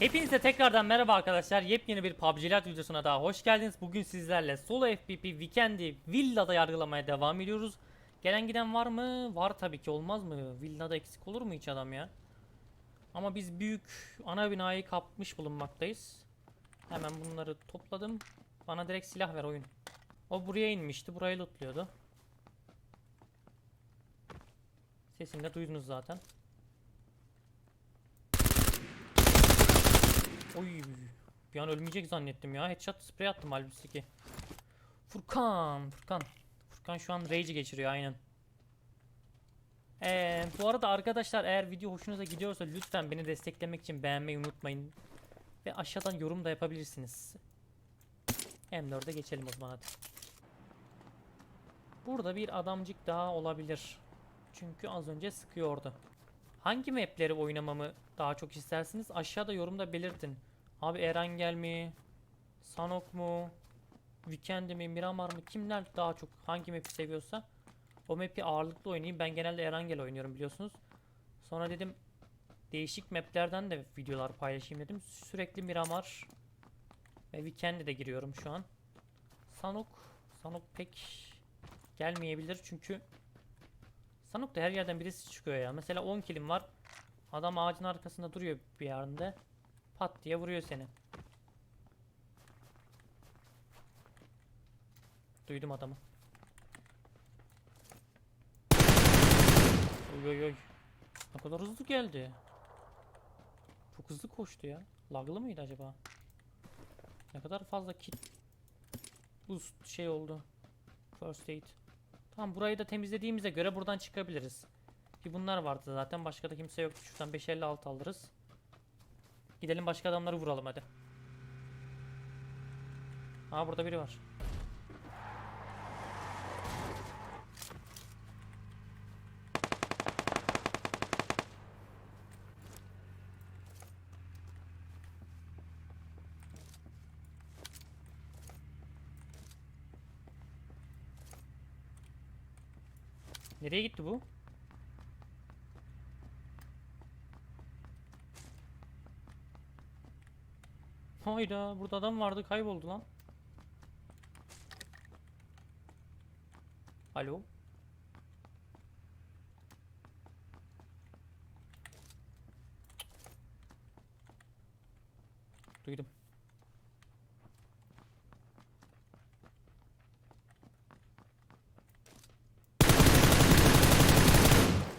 Hepinize tekrardan merhaba arkadaşlar. Yepyeni bir PUBG videosuna daha hoş geldiniz. Bugün sizlerle solo FPP Weekend'i villada yargılamaya devam ediyoruz. Gelen giden var mı? Var tabii ki olmaz mı? Villada eksik olur mu hiç adam ya? Ama biz büyük ana binayı kapmış bulunmaktayız. Hemen bunları topladım. Bana direkt silah ver oyun. O buraya inmişti. Burayı lootluyordu. Sesini de duydunuz zaten. Oy bir an ölmeyecek zannettim ya. Headshot spray attım halbuki ki. Furkan, Furkan. Furkan şu an rage geçiriyor aynen. Ee, bu arada arkadaşlar eğer video hoşunuza gidiyorsa lütfen beni desteklemek için beğenmeyi unutmayın. Ve aşağıdan yorum da yapabilirsiniz. M4'e geçelim o zaman hadi. Burada bir adamcık daha olabilir. Çünkü az önce sıkıyordu. Hangi mapleri oynamamı daha çok istersiniz? Aşağıda yorumda belirtin. Abi Erangel mi? Sanok mu? Weekend mi? Miramar mı? Kimler daha çok hangi map'i seviyorsa o map'i ağırlıklı oynayayım. Ben genelde Erangel oynuyorum biliyorsunuz. Sonra dedim değişik map'lerden de videolar paylaşayım dedim. Sürekli Miramar ve Weekend'e de giriyorum şu an. Sanok Sanok pek gelmeyebilir çünkü Sanok'ta her yerden birisi çıkıyor ya. Mesela 10 kilim var. Adam ağacın arkasında duruyor bir yerinde. Pat diye vuruyor seni. Duydum adamı. Oy oy oy. Ne kadar hızlı geldi. Çok hızlı koştu ya. Laglı mıydı acaba? Ne kadar fazla kit boost şey oldu. First aid. Tamam burayı da temizlediğimize göre buradan çıkabiliriz. Ki bunlar vardı zaten. Başka da kimse yoktu. Şuradan 556 alırız. Gidelim başka adamları vuralım hadi. Aa burada biri var. Nereye gitti bu? Hayda burada adam vardı kayboldu lan. Alo. Duydum.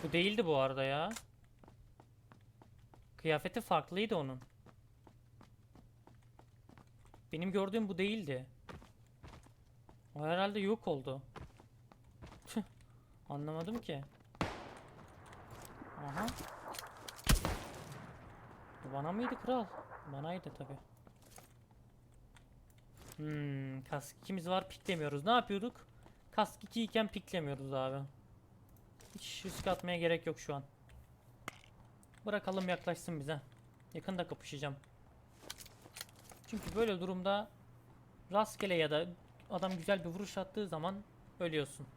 Bu değildi bu arada ya. Kıyafeti farklıydı onun. Benim gördüğüm bu değildi. O herhalde yok oldu. Tüh, Anlamadım ki. Aha. Bana mıydı kral? Banaydı tabi. Hmm, kask 2'miz var piklemiyoruz. Ne yapıyorduk? Kask 2 iken piklemiyoruz abi. Hiç risk atmaya gerek yok şu an. Bırakalım yaklaşsın bize. Yakında kapışacağım. Çünkü böyle durumda rastgele ya da adam güzel bir vuruş attığı zaman ölüyorsun.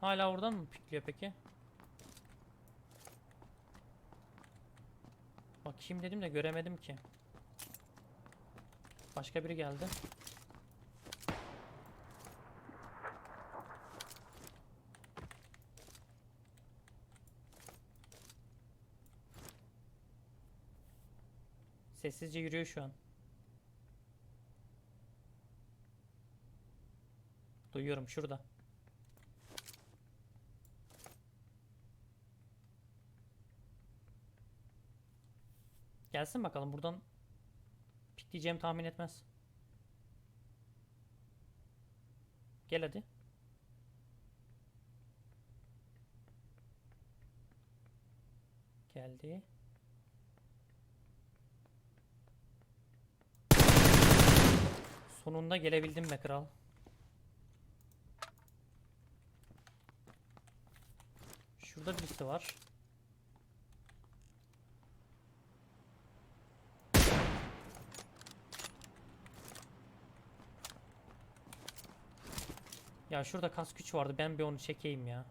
Hala oradan mı pikliyor peki? Bakayım dedim de göremedim ki. Başka biri geldi. Sessizce yürüyor şu an. Duyuyorum şurada. Gelsin bakalım buradan pikleyeceğim tahmin etmez. Gel hadi. Geldi. Sonunda gelebildim be kral. Şurada birisi var. Ya şurada kas güç vardı. Ben bir onu çekeyim ya.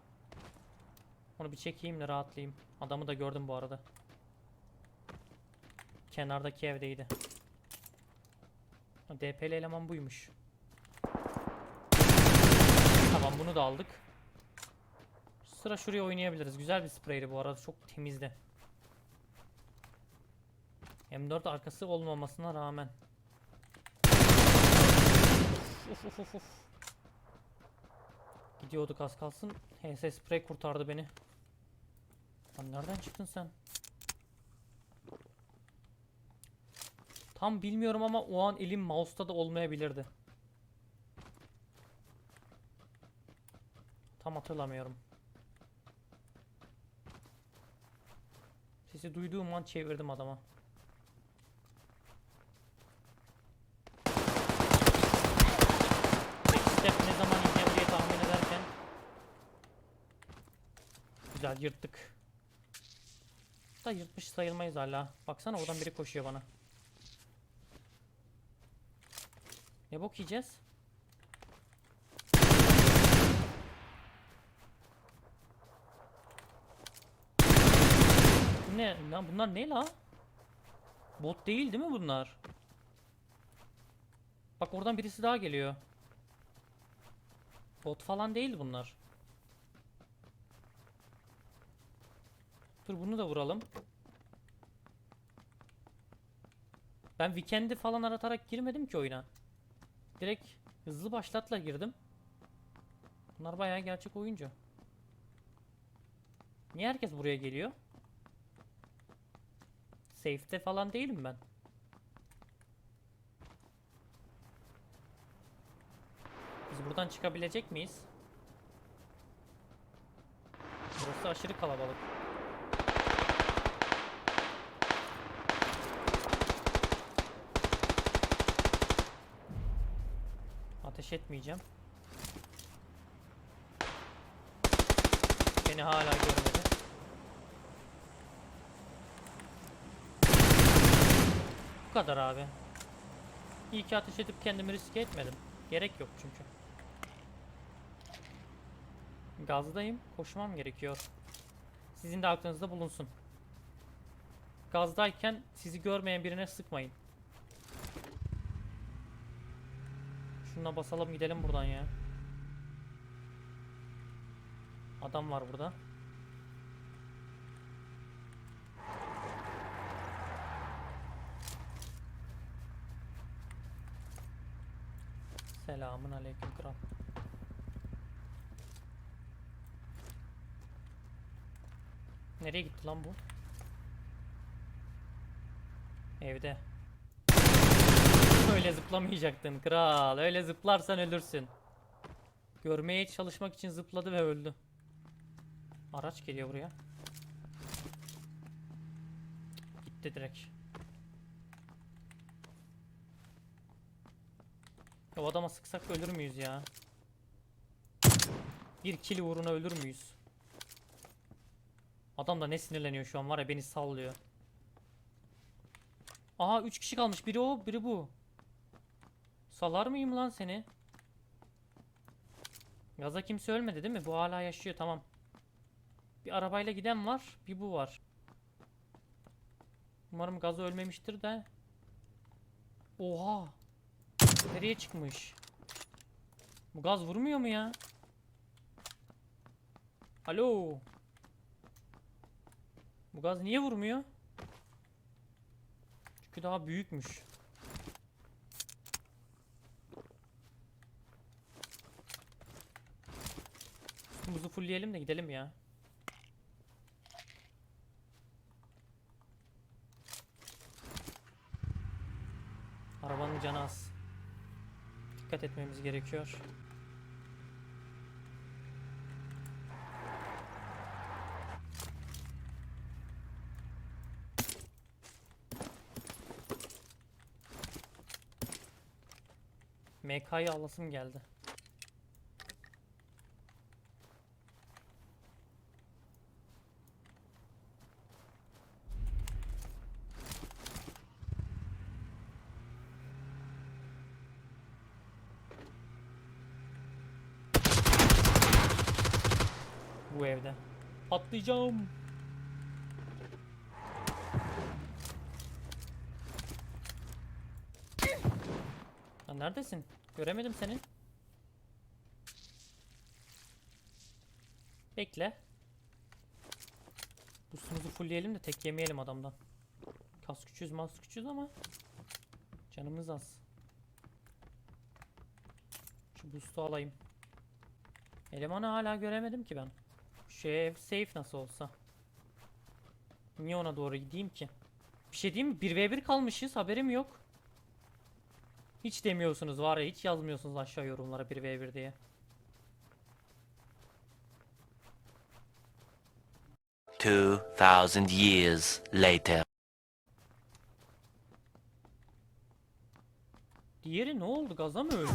Onu bir çekeyim de rahatlayayım. Adamı da gördüm bu arada. Kenardaki evdeydi. Ha, DP'li eleman buymuş. Tamam bunu da aldık. Sıra şuraya oynayabiliriz. Güzel bir spreydi bu arada. Çok temizdi. M4 arkası olmamasına rağmen. Uf uf uf uf. Gidiyorduk az kalsın. HS sprey kurtardı beni. Lan nereden çıktın sen? Tam bilmiyorum ama o an elim mouse'ta da olmayabilirdi. Tam hatırlamıyorum. Sesi duyduğum an çevirdim adama. Step ne zaman yiyeceğim diye tahmin ederken Güzel yırttık. Da yırtmış sayılmayız hala. Baksana oradan biri koşuyor bana. Ne bok yiyeceğiz? Ne? Lan bunlar ne la? Bot değil değil mi bunlar? Bak oradan birisi daha geliyor. Bot falan değil bunlar. Dur bunu da vuralım. Ben Weekend'i falan aratarak girmedim ki oyuna. Direkt hızlı başlatla girdim. Bunlar bayağı gerçek oyuncu. Niye herkes buraya geliyor? Safe'te falan değilim ben. Biz buradan çıkabilecek miyiz? Burası aşırı kalabalık. Ateş etmeyeceğim. Beni hala görmedi. Bu kadar abi. İyi ki ateş edip kendimi riske etmedim. Gerek yok çünkü. Gazdayım. Koşmam gerekiyor. Sizin de aklınızda bulunsun. Gazdayken sizi görmeyen birine sıkmayın. Şuna basalım gidelim buradan ya. Adam var burada. Selamun aleyküm kral. Nereye gitti lan bu? Evde. Öyle zıplamayacaktın kral. Öyle zıplarsan ölürsün. Görmeye çalışmak için zıpladı ve öldü. Araç geliyor buraya. Gitti direkt. Ya adama sıksak ölür müyüz ya? Bir kill uğruna ölür müyüz? Adam da ne sinirleniyor şu an var ya beni sallıyor. Aha 3 kişi kalmış. Biri o, biri bu. Salar mıyım lan seni? Gaza kimse ölmedi değil mi? Bu hala yaşıyor tamam. Bir arabayla giden var, bir bu var. Umarım gaza ölmemiştir de. Oha! Nereye çıkmış? Bu gaz vurmuyor mu ya? Alo. Bu gaz niye vurmuyor? Çünkü daha büyükmüş. Üstümüzü fullleyelim de gidelim ya. Arabanın canı az. Dikkat etmemiz gerekiyor. MK'yı alasım geldi. evde. Patlayacağım. Lan neredesin? Göremedim seni. Bekle. Boostumuzu fullleyelim de tek yemeyelim adamdan. Kas küçüğüz mas küçüğüz ama canımız az. Şu boost'u alayım. Elemanı hala göremedim ki ben. Şu ev safe nasıl olsa. Niye ona doğru gideyim ki? Bir şey diyeyim mi? 1v1 kalmışız haberim yok. Hiç demiyorsunuz var ya hiç yazmıyorsunuz aşağı yorumlara 1v1 diye. Two thousand years later. Diğeri ne oldu? Gaza mı öldü?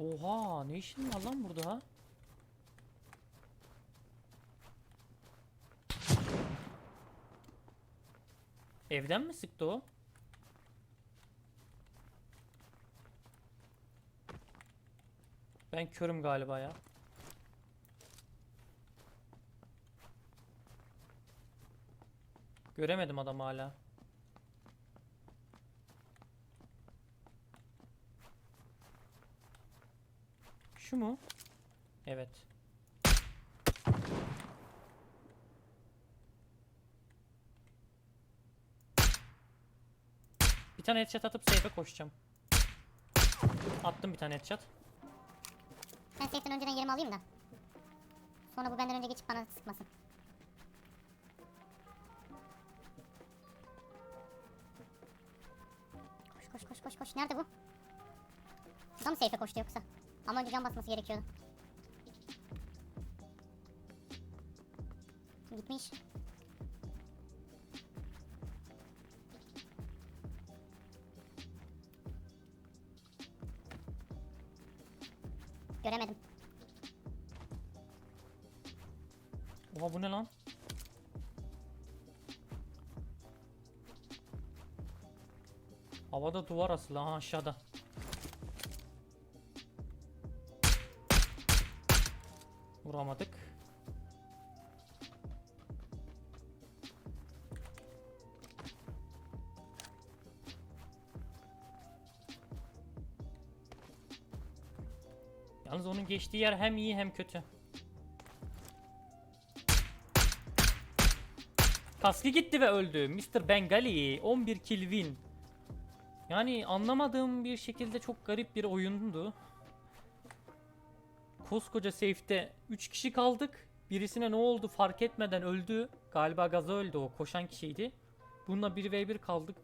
Oha ne işin var lan burada? Evden mi sıktı o? Ben körüm galiba ya. Göremedim adamı hala. Şu mu? Evet. Bir tane headshot atıp safe'e koşacağım. Attım bir tane headshot. Ben safe'den önceden yerimi alayım da. Sonra bu benden önce geçip bana sıkmasın. Koş koş koş koş koş. Nerede bu? Adam mı safe'e koştu yoksa? Ama önce can basması gerekiyordu. Gitmiş. Havada duvar asılı ha aşağıda. Vuramadık. Yalnız onun geçtiği yer hem iyi hem kötü. Kaskı gitti ve öldü. Mr. Bengali 11 kill win. Yani anlamadığım bir şekilde çok garip bir oyundu. Koskoca safe'de 3 kişi kaldık. Birisine ne oldu fark etmeden öldü. Galiba gaza öldü o koşan kişiydi. Bununla 1v1 kaldık.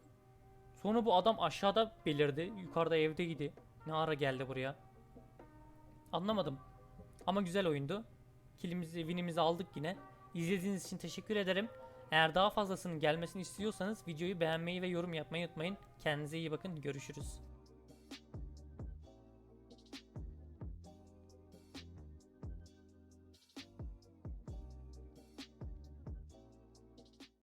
Sonra bu adam aşağıda belirdi. Yukarıda evdeydi. Ne ara geldi buraya? Anlamadım. Ama güzel oyundu. Killimizi, winimizi aldık yine. İzlediğiniz için teşekkür ederim. Eğer daha fazlasının gelmesini istiyorsanız videoyu beğenmeyi ve yorum yapmayı unutmayın. Kendinize iyi bakın. Görüşürüz.